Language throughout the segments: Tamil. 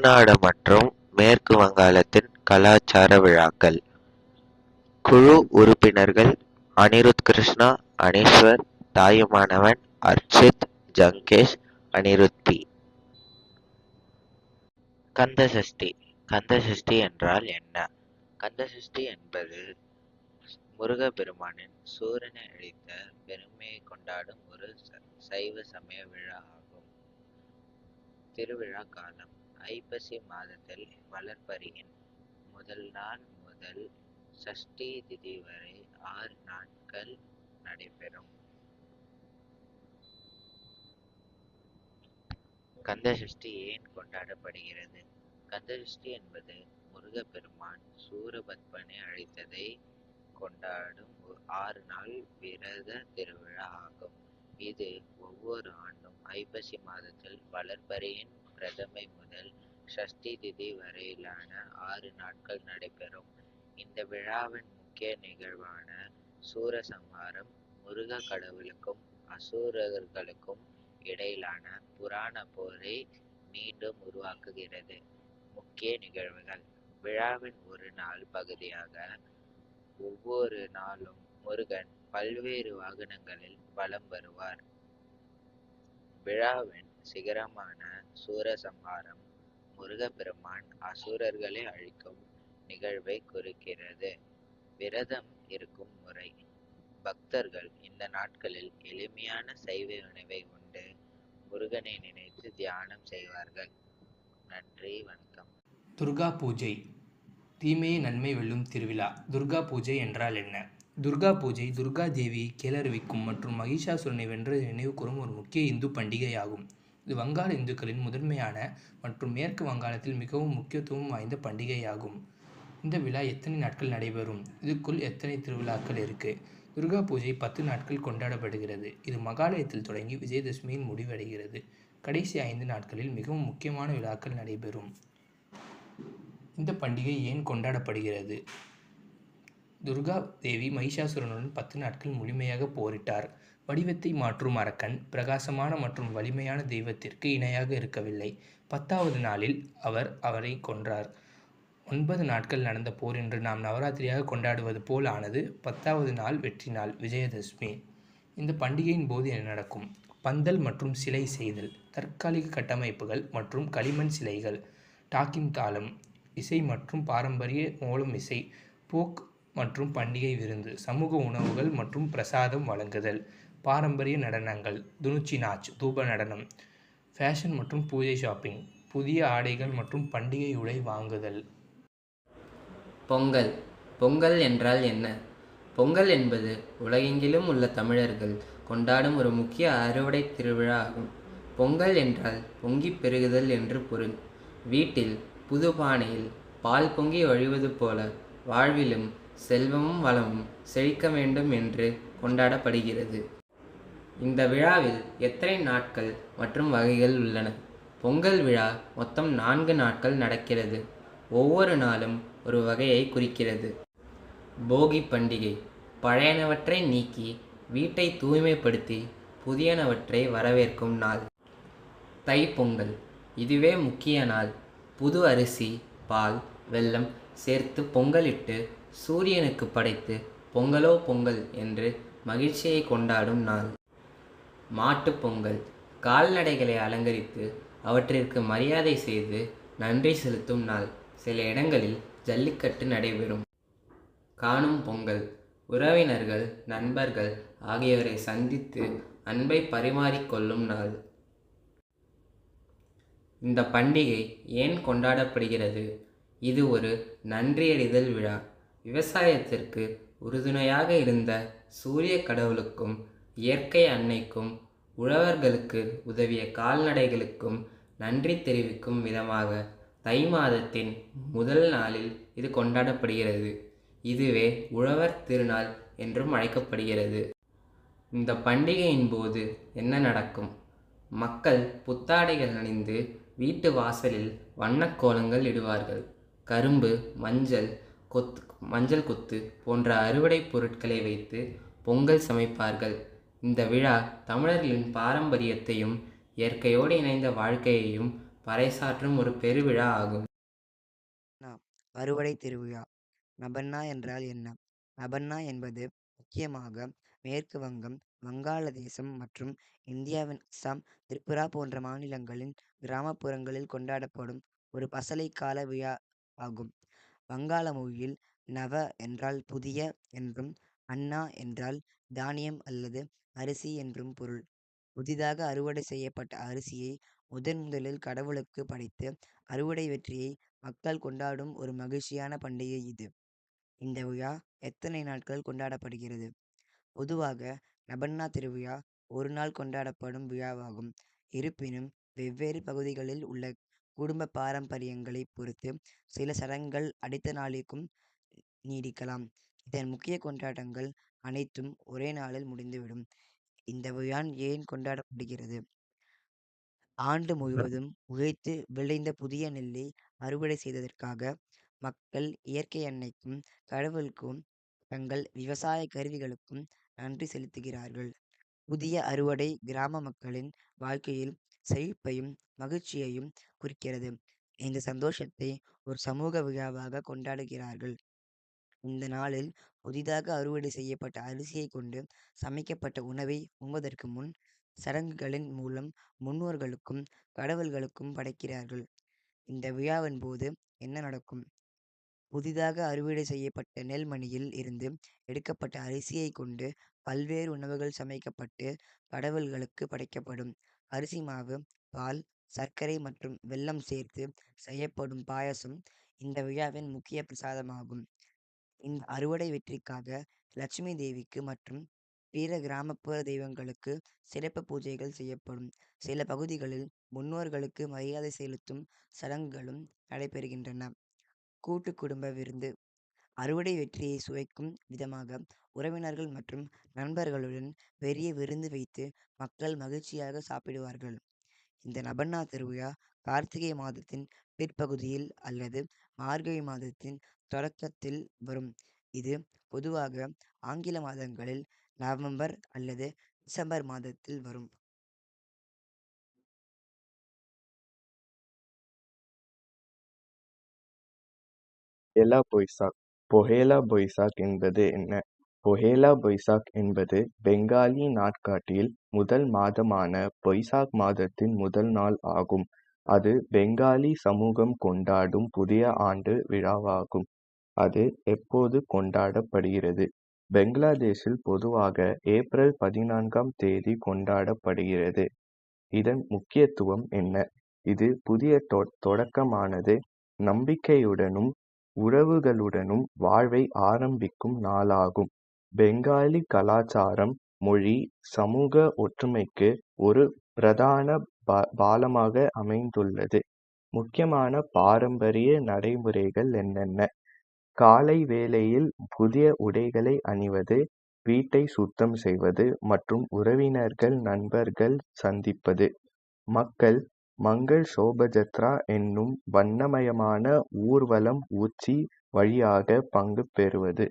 தமிழ்நாடு மற்றும் மேற்கு வங்காளத்தின் கலாச்சார விழாக்கள். குழு உறுப்பினர்கள் அனிருத் கிருஷ்ணா அனீஸ்வர் தாயுமானவன் அர்ச்சித் ஜங்கேஷ் அனிருத் பி. கந்தசஷ்டி. கந்தசஷ்டி என்றால் என்ன? கந்தசஷ்டி என்பது முருகப்பெருமானின் சூரனை அழித்த பெருமையை கொண்டாடும் ஒரு ச- சைவ சமய விழா ஆகும் திருவிழா காலம். ஐப்பசி மாதத்தில் வளர்ப்பரியின் முதல் நாள் முதல் சஷ்டி திதி வரை ஆறு நாட்கள் நடைபெறும். கந்தசஷ்டி ஏன் கொண்டாடப்படுகிறது? கந்தசஷ்டி என்பது முருகப்பெருமான் சூரபத்மனை அழித்ததை கொண்டாடும் ஆறு நாள் விரத திருவிழா ஆகும். இது ஒவ்வொரு ஆண்டும் ஐப்பசி மாதத்தில் வளர்ப்பறையின் பிரதமை முதல் ஷஷ்டி திதி வரையிலான ஆறு நாட்கள் நடைபெறும். இந்த விழாவின் முக்கிய நிகழ்வான சூரசம்ஹாரம் முருக கடவுளுக்கும் அசூரர்களுக்கும் இடையிலான புராண போரை மீண்டும் உருவாக்குகிறது. முக்கிய நிகழ்வுகள். விழாவின் ஒரு நாள் பகுதியாக ஒவ்வொரு நாளும் முருகன் பல்வேறு வாகனங்களில் வலம் வருவார். விழாவின் சிகரமான சூரசம்ஹாரம் முருகப்பெருமான் அசுரர்களை அழிக்கும் நிகழ்வை குறிக்கிறது. விரதம் இருக்கும் முறை. பக்தர்கள் இந்த நாட்களில் எளிமையான சைவ உணவை உண்டு. முருகனை நினைத்து தியானம் செய்வார்கள். நன்றி வணக்கம். துர்கா பூஜை. தீமையை நன்மை வெல்லும் திருவிழா. துர்கா பூஜை என்றால் என்ன? துர்கா பூஜை துர்கா தேவி கேளறிவிக்கும் மற்றும் மகிஷாசுரனை வென்ற நினைவுகூரும் ஒரு முக்கிய இந்து பண்டிகையாகும். இது வங்காள இந்துக்களின் முதன்மையான மற்றும் மேற்கு வங்காளத்தில் மிகவும் முக்கியத்துவம் வாய்ந்த பண்டிகையாகும். இந்த விழா எத்தனை நாட்கள் நடைபெறும்? இதுக்குள் எத்தனை திருவிழாக்கள் இருக்குது துர்கா பூஜை பத்து நாட்கள் கொண்டாடப்படுகிறது. இது மகாலயத்தில் தொடங்கி விஜயதசமியில் முடிவடைகிறது. கடைசி ஐந்து நாட்களில் மிகவும் முக்கியமான விழாக்கள் நடைபெறும். இந்த பண்டிகை ஏன் கொண்டாடப்படுகிறது? துர்கா தேவி மகிஷாசுரனுடன் பத்து நாட்கள் முழுமையாக போரிட்டார். வடிவத்தை மாற்றும் அரக்கன் பிரகாசமான மற்றும் வலிமையான தெய்வத்திற்கு இணையாக இருக்கவில்லை. பத்தாவது நாளில் அவர் அவரை கொன்றார். ஒன்பது நாட்கள் நடந்த போர் என்று நாம் நவராத்திரியாக கொண்டாடுவது போல் ஆனது பத்தாவது நாள் வெற்றி நாள் விஜயதசமி. இந்த பண்டிகையின் போது என்ன நடக்கும்? பந்தல் மற்றும் சிலை செய்தல் தற்காலிக கட்டமைப்புகள் மற்றும் களிமண் சிலைகள் டாக்கிங் தாளம் இசை மற்றும் பாரம்பரிய மூலம் இசை போக் மற்றும் பண்டிகை விருந்து சமூக உணவுகள் மற்றும் பிரசாதம் வழங்குதல் பாரம்பரிய நடனங்கள் துணுச்சி நாச் தூப நடனம் ஃபேஷன் மற்றும் பூஜை ஷாப்பிங் புதிய ஆடைகள் மற்றும் பண்டிகை உடை வாங்குதல். பொங்கல். பொங்கல் என்றால் என்ன? பொங்கல் என்பது உலகெங்கிலும் உள்ள தமிழர்கள் கொண்டாடும் ஒரு முக்கிய அறுவடை திருவிழா ஆகும். பொங்கல் என்றால் பொங்கிப் பெருகுதல் என்று பொருள். வீட்டில் புது பானையில் பால் பொங்கி வழிவது போல வாழ்விலும் செல்வமும் வளமும் செழிக்க வேண்டும் என்று கொண்டாடப்படுகிறது. இந்த விழாவில் எத்தனை நாட்கள் மற்றும் வகைகள் உள்ளன? பொங்கல் விழா மொத்தம் நான்கு நாட்கள் நடக்கிறது. ஒவ்வொரு நாளும் ஒரு வகையை குறிக்கிறது. போகி பண்டிகை பழையனவற்றை நீக்கி வீட்டை தூய்மைப்படுத்தி புதியனவற்றை வரவேற்கும் நாள். தைப்பொங்கல் இதுவே முக்கிய நாள். புது அரிசி பால் வெல்லம் சேர்த்து பொங்கலிட்டு சூரியனுக்கு படைத்து பொங்கலோ பொங்கல் என்று மகிழ்ச்சியை கொண்டாடும் நாள். மாட்டுப் பொங்கல். கால்நடைகளை அலங்கரித்து அவற்றிற்கு மரியாதை செய்து நன்றி செலுத்தும் நாள். சில இடங்களில் ஜல்லிக்கட்டு நடைபெறும். காணும் பொங்கல். உறவினர்கள் நண்பர்கள் ஆகியோரை சந்தித்து அன்பை பரிமாறிக்கொள்ளும் நாள். இந்த பண்டிகை ஏன் கொண்டாடப்படுகிறது? இது ஒரு நன்றியறிதல் விழா. விவசாயத்திற்கு உறுதுணையாக இருந்த சூரிய கடவுளுக்கும் இயற்கை அன்னைக்கும் உழவர்களுக்கு உதவிய கால்நடைகளுக்கும் நன்றி தெரிவிக்கும் விதமாக தை மாதத்தின் முதல் நாளில் இது கொண்டாடப்படுகிறது. இதுவே உழவர் திருநாள் என்றும் அழைக்கப்படுகிறது. இந்த பண்டிகையின் போது என்ன நடக்கும்? மக்கள் புத்தாடைகள் அணிந்து வீட்டு வாசலில் வண்ணக்கோலங்கள் இடுவார்கள். கரும்பு மஞ்சள் கொத்து மஞ்சள் கொத்து போன்ற அறுவடை பொருட்களை வைத்து பொங்கல் சமைப்பார்கள். இந்த விழா தமிழர்களின் பாரம்பரியத்தையும் இயற்கையோடு இணைந்த வாழ்க்கையையும் பறைசாற்றும் ஒரு பெருவிழா ஆகும். அறுவடை திருவிழா நபன்னா என்றால் என்ன? நபன்னா என்பது முக்கியமாக மேற்கு வங்கம் வங்காளதேசம் மற்றும் இந்தியாவின் அஸ்ஸாம் திரிபுரா போன்ற மாநிலங்களின் கிராமப்புறங்களில் கொண்டாடப்படும் ஒரு பசலைக்கால விழா ஆகும். வங்காள மொழியில் நவ என்றால் புதிய என்றும் அன்னா என்றால் தானியம் அல்லது அரிசி என்றும் பொருள். புதிதாக அறுவடை செய்யப்பட்ட அரிசியை முதன் முதலில் கடவுளுக்கு படைத்து அறுவடை வெற்றியை மக்கள் கொண்டாடும் ஒரு மகிழ்ச்சியான பண்டிகை இது. இந்த விழா எத்தனை நாட்கள் கொண்டாடப்படுகிறது? பொதுவாக நபன்னா திருவிழா ஒரு நாள் கொண்டாடப்படும் விழாவாகும். இருப்பினும் வெவ்வேறு பகுதிகளில் உள்ள குடும்ப பாரம்பரியங்களை பொறுத்து சில சடங்குகள் அடுத்த நாளிற்கும் நீடிக்கலாம். இதன் முக்கிய கொண்டாட்டங்கள் அனைத்தும் ஒரே நாளில் முடிந்துவிடும். இந்த விழா ஏன் கொண்டாடப்படுகிறது? ஆண்டு முழுவதும் உழைத்து விளைந்த புதிய நெல்லை அறுவடை செய்ததற்காக மக்கள் இயற்கை அன்னைக்கும் கடவுளுக்கும் தங்கள் விவசாய கருவிகளுக்கும் நன்றி செலுத்துகிறார்கள். புதிய அறுவடை கிராம மக்களின் வாழ்க்கையில் செழிப்பையும் மகிழ்ச்சியையும் குறிக்கிறது. இந்த சந்தோஷத்தை ஒரு சமூக விழாவாக கொண்டாடுகிறார்கள். இந்த நாளில் புதிதாக அறுவடை செய்யப்பட்ட அரிசியை கொண்டு சமைக்கப்பட்ட உணவை உண்பதற்கு முன் சடங்குகளின் மூலம் முன்னோர்களுக்கும் கடவுள்களுக்கும் படைக்கிறார்கள். இந்த விழாவின் போது என்ன நடக்கும்? புதிதாக அறுவடை செய்யப்பட்ட நெல்மணியில் இருந்து எடுக்கப்பட்ட அரிசியை கொண்டு பல்வேறு உணவுகள் சமைக்கப்பட்டு கடவுள்களுக்கு படைக்கப்படும். அரிசி மாவு பால் சர்க்கரை மற்றும் வெல்லம் சேர்த்து செய்யப்படும் பாயசம் இந்த விழாவின் முக்கிய பிரசாதமாகும். இந்த அறுவடை வெற்றிக்காக லட்சுமி தேவிக்கு மற்றும் பிற கிராமப்புற தெய்வங்களுக்கு சிறப்பு பூஜைகள் செய்யப்படும். சில பகுதிகளில் முன்னோர்களுக்கு மரியாதை செலுத்தும் சடங்குகளும் நடைபெறுகின்றன. கூட்டு குடும்ப விருந்து அறுவடை வெற்றியை சுவைக்கும் விதமாக உறவினர்கள் மற்றும் நண்பர்களுடன் பெரிய விருந்து வைத்து மக்கள் மகிழ்ச்சியாக சாப்பிடுவார்கள். இந்த நபன்னா திருவிழா கார்த்திகை மாதத்தின் பிற்பகுதியில் அல்லது மார்கழி மாதத்தின் தொடக்கத்தில் வரும். இது பொதுவாக ஆங்கில மாதங்களில் நவம்பர் அல்லது டிசம்பர் மாதத்தில் வரும். எல்லா பொய்சாக் பொஹேலா பொய்சாக் என்பது என்ன? பொஹேலா பொய்சாக் என்பது பெங்காலி நாட்காட்டியில் முதல் மாதமான பொய்சாக் மாதத்தின் முதல் நாள் ஆகும். அது பெங்காலி சமூகம் கொண்டாடும் புதிய ஆண்டு விழாவாகும். அது எப்போது கொண்டாடப்படுகிறது? பெங்களாதேஷில் பொதுவாக ஏப்ரல் பதினான்காம் தேதி கொண்டாடப்படுகிறது. இதன் முக்கியத்துவம் என்ன? இது புதிய தொடக்கமானது. நம்பிக்கையுடனும் உறவுகளுடனும் வாழ்வை ஆரம்பிக்கும் நாளாகும். பெங்காலி கலாச்சாரம் மொழி சமூக ஒற்றுமைக்கு ஒரு பிரதான பாலமாக அமைந்துள்ளது. முக்கியமான பாரம்பரிய நடைமுறைகள் என்னென்ன? காலை வேளையில் புதிய உடைகளை அணிவது வீட்டை சுத்தம் செய்வது மற்றும் உறவினர்கள் நண்பர்கள் சந்திப்பது. மக்கள் மங்கள் சோபஜத்ரா என்னும் வண்ணமயமான ஊர்வலம் ஊச்சி வழியாக பங்கு பெறுவது.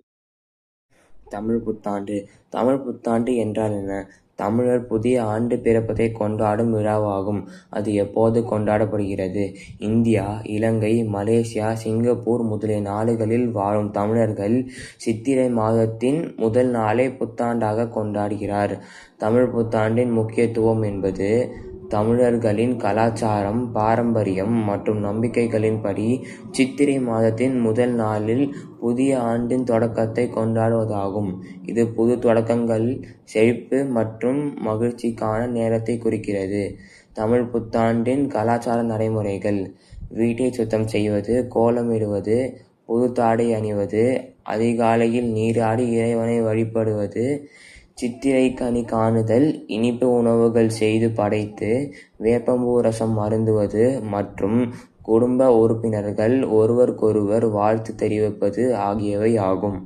தமிழ் புத்தாண்டு. தமிழ் புத்தாண்டு என்றால் என்ன? தமிழர் புதிய ஆண்டு பிறப்பதை கொண்டாடும் விழாவாகும். அது எப்போது கொண்டாடப்படுகிறது? இந்தியா இலங்கை மலேசியா சிங்கப்பூர் முதலிய நாடுகளில் வாழும் தமிழர்கள் சித்திரை மாதத்தின் முதல் நாளை புத்தாண்டாக கொண்டாடுகிறார். தமிழ் புத்தாண்டின் முக்கியத்துவம் என்பது தமிழர்களின் கலாச்சாரம் பாரம்பரியம் மற்றும் நம்பிக்கைகளின்படி சித்திரை மாதத்தின் முதல் நாளில் புதிய ஆண்டின் தொடக்கத்தை கொண்டாடுவதாகும். இது புது தொடக்கங்கள் செழிப்பு மற்றும் மகிழ்ச்சிக்கான நேரத்தை குறிக்கிறது. தமிழ் புத்தாண்டின் கலாச்சார நடைமுறைகள். வீட்டை சுத்தம் செய்வது கோலமிடுவது புதுத்தாடை அணிவது அதிகாலையில் நீராடி இறைவனை வழிபடுவது சித்திரை கனி காணுதல் இனிப்பு உணவுகள் செய்து படைத்து வேப்பம்பூ ரசம் அருந்துவது மற்றும் குடும்ப உறுப்பினர்கள் ஒருவருக்கொருவர் வாழ்த்து தெரிவிப்பது ஆகியவை ஆகும்.